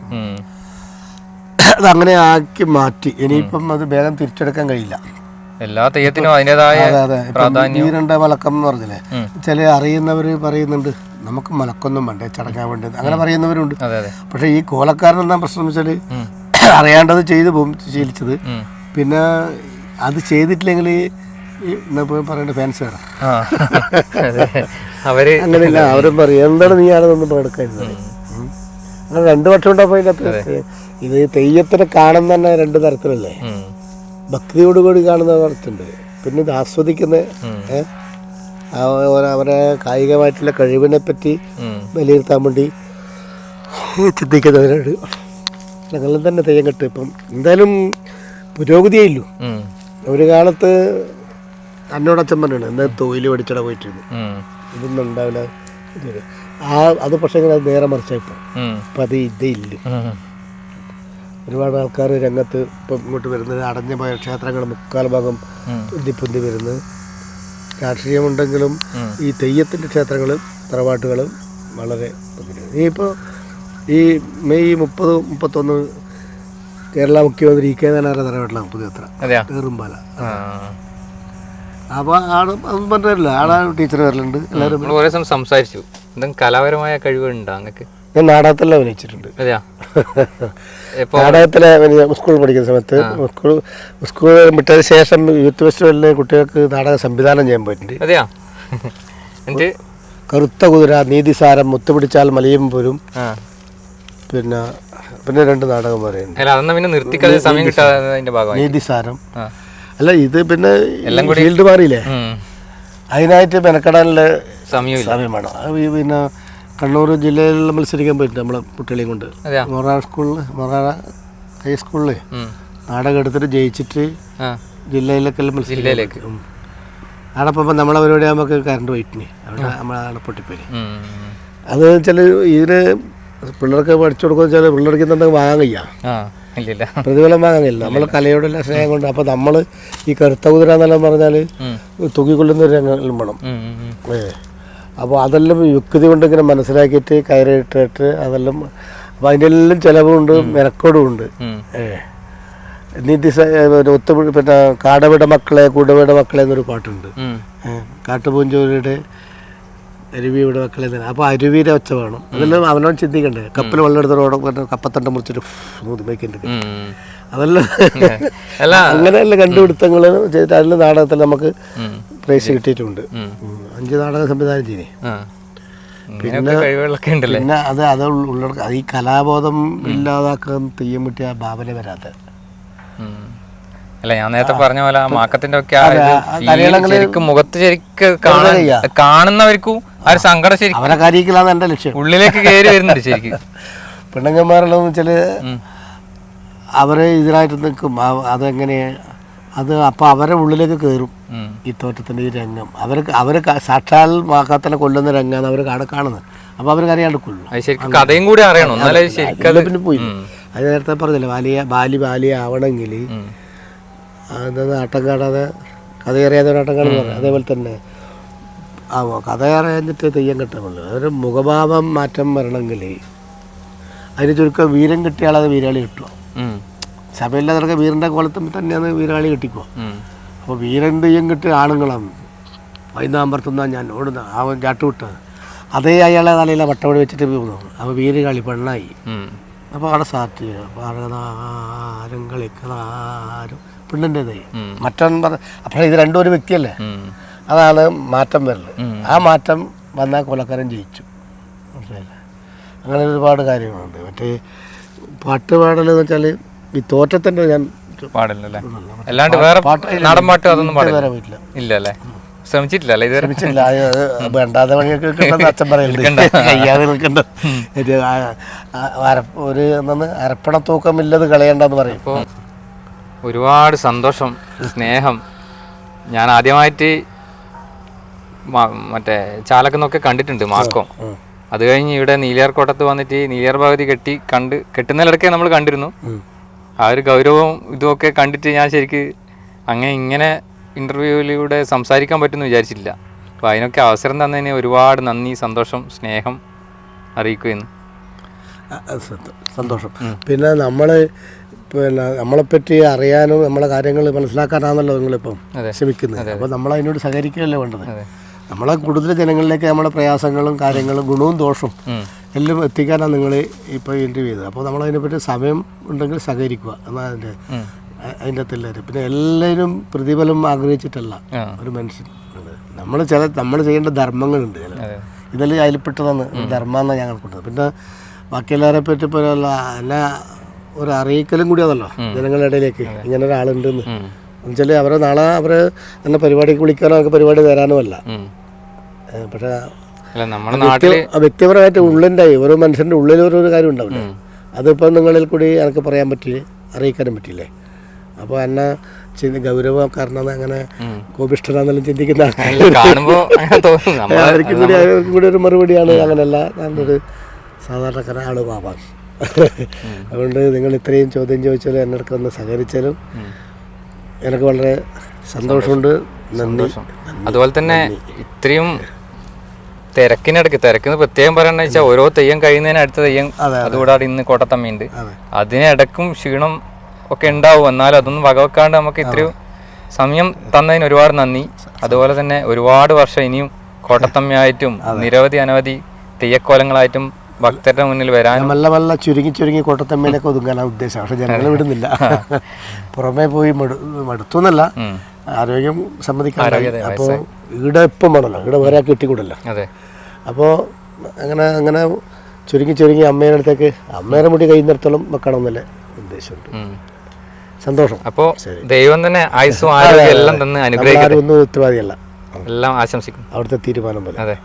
അത് അങ്ങനെ ആക്കി മാറ്റി. ഇനിയിപ്പം അത് വേഗം തിരിച്ചെടുക്കാൻ കഴിയില്ല. എല്ലാ തെയ്യത്തിനും അതിന്റെതായ അതെ അതെ. പ്രാധാന്യം. മലക്കം എന്ന് പറഞ്ഞില്ലേ? ചില അറിയുന്നവർ പറയുന്നുണ്ട് നമുക്ക് മലക്കൊന്നും വേണ്ടേ ചടങ്ങാൻ വേണ്ടത് അങ്ങനെ പറയുന്നവരുണ്ട്. പക്ഷെ ഈ കോലക്കാരൻ എന്താ പ്രശ്നം വെച്ചാൽ അറിയാണ്ടത് ചെയ്തു പോകും ശീലിച്ചത്. പിന്നെ അത് ചെയ്തിട്ടില്ലെങ്കിൽ പറയേണ്ട ഫാൻസ് വേണം അവർ അങ്ങനെയില്ല അവരും പറയും എന്താണ് നീ ആണെന്നൊന്നും എടുക്കരുത് അങ്ങനെ രണ്ടു വർഷം ഉണ്ടാകുമ്പോൾ അതിനകത്ത്. ഇത് തെയ്യത്തിനെ കാണുന്ന തന്നെ രണ്ട് തരത്തിലല്ലേ. ഭക്തിയോടുകൂടി കാണുന്ന തരത്തുണ്ട് പിന്നെ ഇത് ആസ്വദിക്കുന്ന അവരെ കായികമായിട്ടുള്ള കഴിവിനെ പറ്റി. വിലയിരുത്താൻ വേണ്ടി ചിന്തിക്കുന്നവരുണ്ട്. ഞങ്ങളും തന്നെ തെയ്യം കെട്ട്. ഇപ്പം എന്തായാലും പുരോഗതിയേ ഇല്ലു. ഒരു കാലത്ത് എന്നോടച്ഛൻ പറഞ്ഞാണ് എന്താ തൊഴിൽ പഠിച്ചട പോയിട്ടിരുന്നു. ഇതൊന്നും ഉണ്ടാവില്ല. ആ അത് പക്ഷേ ഇങ്ങനെ നേരെ മറിച്ചായിപ്പോൾ ഉം. അപ്പം അത് ഇതേ ഇല്ല. ഒരുപാട് ആൾക്കാർ രംഗത്ത് ഇപ്പം ഇങ്ങോട്ട് വരുന്നത് അടഞ്ഞ പോയ ക്ഷേത്രങ്ങൾ മുക്കാൽ ഭാഗം ഉം. പൊന്തി പൊന്തി വരുന്നത്. രാഷ്ട്രീയമുണ്ടെങ്കിലും ഈ തെയ്യത്തിന്റെ ക്ഷേത്രങ്ങളും തറവാട്ടുകളും വളരെ ഇനിയിപ്പോൾ ഈ മെയ് മുപ്പത് മുപ്പത്തൊന്ന് കേരള മുഖ്യമന്ത്രി ഇ കെ നായനാരുടെ തറവാട്ടിലാണ് പുതിയ കയറുമ്പാല. അപ്പോൾ ആട് അതും പറഞ്ഞില്ല ആളാ ടീച്ചർ വരലുണ്ട്. എല്ലാവരും ദിവസം സംസാരിച്ചു. എന്തെങ്കിലും കലാപരമായ കഴിവുണ്ടോ അങ്ങക്ക്? ഞാൻ നാടകത്തെല്ലാം അഭിനയിച്ചിട്ടുണ്ട്. അതെയാ? നാടകത്തിലെ സ്കൂൾ പഠിക്കുന്ന സമയത്ത് സ്കൂൾ സ്കൂൾ വിട്ടതിന് ശേഷം യൂത്ത് ഫെസ്റ്റിവലിലെ കുട്ടികൾക്ക് നാടകം സംവിധാനം ചെയ്യാൻ പറ്റിയിട്ടുണ്ട് കറുത്ത കുതിര നീതിസാരം മുത്തുപിടിച്ചാൽ മലയും പോരും. പിന്നെ പിന്നെ രണ്ട് നാടകം പറയുന്നുണ്ട്. നീതിസാരം. അല്ല ഇത് പിന്നെ ഫീൽഡ് മാറിയില്ലേ. അതിനായിട്ട് മെനക്കെടാനുള്ള സമയം വേണം. പിന്നെ കണ്ണൂർ ജില്ലയിൽ മത്സരിക്കാൻ പറ്റും നമ്മളെ കുട്ടികളെയും കൊണ്ട്. മൊറാ സ്കൂളിൽ മൊറാറ ഹൈസ്കൂളിൽ ഉം. നാടകം എടുത്തിട്ട് ജയിച്ചിട്ട് ജില്ലയിലൊക്കെ ജില്ലയിലേക്ക്. അവിടെ നമ്മളെ പരിപാടി നമുക്ക് കറണ്ട് പോയിട്ടിന് അവിടെ നമ്മളെ പൊട്ടിപ്പോയി. അത് വെച്ചാൽ ഇതിന് പിള്ളേർക്ക് പഠിച്ചു കൊടുക്കുക വെച്ചാൽ പിള്ളേർക്ക് എന്തെങ്കിലും വാങ്ങാൻ കഴിയാ. പ്രതിഫലം വാങ്ങാൻ കഴിയില്ല. നമ്മൾ കലയോടുള്ള സ്നേഹം കൊണ്ട് അപ്പൊ നമ്മൾ ഈ കറുത്ത കുതിര എന്നെല്ലാം പറഞ്ഞാൽ തൂക്കിക്കൊള്ളുന്ന ഒരു രംഗം വേണം. ഉം, ഉം, ഉം. ഏ. അപ്പോൾ അതെല്ലാം യുക്തി കൊണ്ട് ഇങ്ങനെ മനസ്സിലാക്കിയിട്ട് കയറിയിട്ടിട്ട് അതെല്ലാം അപ്പോൾ അതിന്റെ എല്ലാം ചിലവുണ്ട് മെനക്കോടും ഉണ്ട് ഒത്തു ഏ. നീതി സ- പിന്നെ കാടവിട മക്കളെ കൂടവിട മക്കളെ എന്നൊരു പാട്ടുണ്ട്. കാട്ടുപൂഞ്ചോരിയുടെ അരുവി ഇവിടെ വെക്കലേ തന്നെ. അപ്പോൾ അരുവിയുടെ ഒച്ച വേണം. അതെല്ലാം അവനോട് ചിന്തിക്കണ്ടേ? കപ്പൽ വെള്ളം എടുത്ത റോഡ് കപ്പത്തണ്ട മുറിച്ചിട്ട് നൂതിമേക്കുണ്ട്. അതെല്ലാം അല്ല. അങ്ങനെയുള്ള കണ്ടുപിടുത്തങ്ങൾ ചെയ്തിട്ട് അതിൽ നാടകത്തിൽ നമുക്ക്. പ്രൈസ് കിട്ടിയിട്ടുണ്ട്. അഞ്ച് നാടക സംവിധാനം ചെയ്തേ പിന്നെ കഴിവുകളൊക്കെ ഉണ്ടല്ലേ? പിന്നെ അത് അത് ഉള്ള ഈ കലാബോധം ഇല്ലാതാക്കാൻ തെയ്യം കിട്ടിയ ഭാവന വരാത്ത. അല്ല ഞാൻ നേരത്തെ പറഞ്ഞ പോലെ ആ മാക്കത്തിന്റെ ഒക്കെ ശരിക്കും മുഖത്ത് ശരിക്കും കാണുന്നവർക്കും ആ ഒരു സങ്കടം ശരിക്കും അവരെ കാര്യത്തിലാണ് എന്റെ ലക്ഷ്യം. ഉള്ളിലേക്ക് കയറി വരുന്നുണ്ട് ശരിക്കും. വെച്ചാൽ അവരെ ഇതിനായിട്ട് നിൽക്കും. ആ- അതെങ്ങനെ അത് അപ്പോൾ അവരെ ഉള്ളിലേക്ക് കയറും ഈ തോറ്റത്തിന്റെ ഈ രംഗം. അവർക്ക് അവർ സാക്ഷാൽ മാക്കാത്തനെ കൊല്ലുന്ന രംഗമാണ് അവർ അവിടെ കാണുന്നത്. അപ്പോൾ അവർക്ക് അറിയാണ്ട് കൊല്ലും കഥയും കൂടി അറിയണം. പിന്നെ പോയി. അത് നേരത്തെ പറഞ്ഞില്ല ബാലിയ ബാലി ബാലി ആവണമെങ്കിൽ. അത് ആട്ടം കാണാതെ കഥ അറിയാതെ ഒരു ആട്ടം കാണുന്നത് അതേപോലെ തന്നെ ആ കഥ അറിയാഞ്ഞിട്ട് തെയ്യം കെട്ടുള്ളൂ അതൊരു മുഖഭാവം മാറ്റം വരണമെങ്കിൽ അതിന് ചുരുക്കം വീരം കിട്ടിയാൽ അത് വീരാളി കിട്ടുക അതൊക്കെ വീരന്റെ കോലത്തുമ്പോൾ തന്നെയാണ് വീരാളി കിട്ടിക്കുക അപ്പോൾ വീരന്റെയും കിട്ടിയ ആണുങ്ങളാണ് വൈകുന്നേരത്തുനിന്നാണ് ഞാൻ ഓടുന്ന അവൻ ചാട്ടുവിട്ടത് അതേ അയാളെ തലയിലെ വട്ടവടി വെച്ചിട്ട് പോകുന്നു അപ്പോൾ വീരകളി പെണ്ണായി. അപ്പോൾ അവിടെ സ്റ്റാർട്ട് പറഞ്ഞതാരും കളിക്കതാരും പെണ്ണിന്റെതേ. ഉം. മറ്റവൻ പറ അപ്പോൾ ഇത് രണ്ടും ഒരു വ്യക്തിയല്ലേ. അതാണ് മാറ്റം വരൽ. ആ മാറ്റം വന്നാൽ കൊലക്കാരൻ ജയിച്ചു. മനസ്സിലായില്ലേ? അങ്ങനെ ഒരുപാട് കാര്യങ്ങളുണ്ട്. മറ്റേ പാട്ട് പാടൽ എന്ന് വെച്ചാൽ ഈ തോറ്റത്തിന്റെ ഞാൻ പാടില്ലല്ലേ? അല്ലാണ്ട് വേറെ നാടൻ പാട്ട് അതൊന്നും പാടില്ല. വേറെ വീട്ടില്ല ഇല്ല അല്ലേ ശ്രമിച്ചിട്ടില്ല. അല്ലേ ഇതുവരെ ശ്രമിച്ചില്ല വേണ്ടാതെ പണിയൊക്കെ കിട്ടുന്ന അച്ഛൻ പറയുന്നുണ്ട്. കയ്യാതെ നിൽക്കണ്ട. ഒരു എന്താണ് അരപ്പണത്തൂക്കമില്ലത് കളയണ്ടെന്ന് പറയും. ഇപ്പോൾ ഒരുപാട് സന്തോഷം സ്നേഹം. ഞാൻ ആദ്യമായിട്ട് മറ്റേ ചാലക്കുന്നൊക്കെ കണ്ടിട്ടുണ്ട് മാർക്കോ. ഉം. അത് കഴിഞ്ഞ് ഇവിടെ നീലിയാർ കോട്ടത്ത് വന്നിട്ട് നീലിയാർ ഭഗവതി കെട്ടി കണ്ട് കെട്ടുന്നതിലിടയ്ക്ക് നമ്മൾ കണ്ടിരുന്നു. ആ ഒരു ഗൗരവവും ഇതുമൊക്കെ കണ്ടിട്ട് ഞാൻ ശരിക്ക് അങ്ങനെ ഇങ്ങനെ ഇന്റർവ്യൂവിലൂടെ സംസാരിക്കാൻ പറ്റുമെന്ന് വിചാരിച്ചില്ല അപ്പോൾ അതിനൊക്കെ അവസരം തന്നതിന് ഒരുപാട് നന്ദി സന്തോഷം സ്നേഹം സന്തോ- സന്തോഷം. പിന്നെ നമ്മൾ പിന്നെ നമ്മളെപ്പറ്റി അറിയാനും നമ്മളെ കാര്യങ്ങൾ മനസ്സിലാക്കാനാണല്ലോ നിങ്ങളിപ്പം. ശ്രമിക്കുന്നത്. അപ്പോൾ നമ്മൾ അതിനോട് സഹകരിക്കുകയല്ലേ വേണ്ടത്? നമ്മളെ കൂടുതൽ ജനങ്ങളിലേക്ക് നമ്മളെ പ്രയാസങ്ങളും കാര്യങ്ങളും ഗുണവും ദോഷവും. എല്ലാം എത്തിക്കാനാണ് നിങ്ങൾ ഇപ്പോൾ ഇന്റർവ്യൂ ചെയ്തത്. അപ്പോൾ നമ്മൾ അതിനെപ്പറ്റി സമയം ഉണ്ടെങ്കിൽ സഹകരിക്കുക. എന്നാൽ അതിന്റെ. അതിന്റെ അകത്തുള്ളവർ പിന്നെ എല്ലാവരും പ്രതിഫലം ആഗ്രഹിച്ചിട്ടല്ല ഒരു മനുഷ്യൻ. നമ്മൾ ചില നമ്മൾ ചെയ്യേണ്ട ധർമ്മങ്ങളുണ്ട് ഇതെല്ലാം അതിൽപ്പെട്ടതാണ് ധർമ്മം എന്നാണ് ഞങ്ങൾ കൊണ്ടത് പിന്നെ ബാക്കി എല്ലാവരെ പറ്റി പോലെയുള്ള എന്നെ ഒരു അറിയിക്കലും കൂടി അതല്ലോ ജനങ്ങളുടെ ഇടയിലേക്ക്. ഇങ്ങനെ ഒരാളുണ്ടെന്ന്. എന്നുവെച്ചാൽ അവരെ നാളെ അവർ എന്നെ പരിപാടിക്ക് വിളിക്കാനോ പരിപാടി തരാനോ അല്ല. പക്ഷേ അല്ല നമ്മുടെ വ്യക്തിപരമായിട്ട് ഉള്ളിന്റെ ഓരോ മനുഷ്യന്റെ ഉള്ളിൽ ഓരോ കാര്യം ഉണ്ടാവില്ല അതിപ്പോൾ നിങ്ങളിൽ കൂടി എനിക്ക് പറയാൻ പറ്റില്ലേ? അറിയിക്കാനും പറ്റില്ലേ? അപ്പോൾ എന്നെ ചിന്തി ഗൗരവം കാരണം അങ്ങനെ. കോപിഷ്ഠനാന്നെല്ലാം ചിന്തിക്കുന്ന അവർക്കും കൂടി അവർക്കും കൂടി ഒരു മറുപടിയാണ് അങ്ങനെയല്ല. ഞാനൊരു സാധാരണക്കാരൻ ആൾ പാപാൻ അതുകൊണ്ട് നിങ്ങൾ ഇത്രയും ചോദ്യം ചോദിച്ചാലും എന്നോടൊക്കെ ഒന്ന് സഹകരിച്ചാലും. എനിക്ക് വളരെ സന്തോഷമുണ്ട്. നന്ദി. അതുപോലെ തന്നെ ഇത്രയും തിരക്കിനിടയ്ക്ക് തിരക്കിന്ന് പ്രത്യേകം പറയണ വെച്ചാൽ ഓരോ തെയ്യം കഴിയുന്നതിന് അടുത്ത തെയ്യം അതെ, അതുകൂടാതെ ഇന്ന് കോട്ടത്തമ്മയുണ്ട് അതെ. അതിനിടക്കും ക്ഷീണം ഒക്കെ ഉണ്ടാവും. എന്നാലും അതൊന്നും വകവെക്കാണ്ട് നമുക്ക് ഇത്രയും സമയം തന്നതിന് ഒരുപാട് നന്ദി. അതുപോലെ തന്നെ ഒരുപാട് വർഷം ഇനിയും കോട്ടത്തമ്മയായിട്ടും നിരവധി അനവധി തെയ്യക്കോലങ്ങളായിട്ടും ഭക്തരുടെ മുന്നിൽ വരാൻ നല്ല നല്ല ചുരുങ്ങി ചുരുങ്ങി കോട്ടത്തമ്മയിലൊക്കെ ഒതുങ്ങാനാണ് ഉദ്ദേശം. പക്ഷെ ജനങ്ങൾ വിടുന്നില്ല. പുറമേ പോയി മടു മടുത്തു എന്നല്ല. ആരോഗ്യം സമ്മതിക്കാൻ അപ്പോൾ ഇവിടെ ഇപ്പം വേണമല്ലോ. ഇവിടെ വേറെ കിട്ടിക്കൂടല്ലോ. അതെ. അപ്പോൾ അങ്ങനെ അങ്ങനെ ചുരുങ്ങി ചുരുങ്ങി അമ്മയുടെ അടുത്തേക്ക് അമ്മേനെ മുടി കഴിയുന്നിടത്തോളം വെക്കണം എന്നല്ലേ ഉദ്ദേശമുണ്ട്. സന്തോഷം. അപ്പോൾ ദൈവം തന്നെ ആയുസ്സും ആരോഗ്യം എല്ലാം തന്ന് ഒന്നും ഉത്തരവാദിയല്ല. എല്ലാം ആശംസിക്കും അവിടുത്തെ തീരുമാനം പോലെ. അതെ.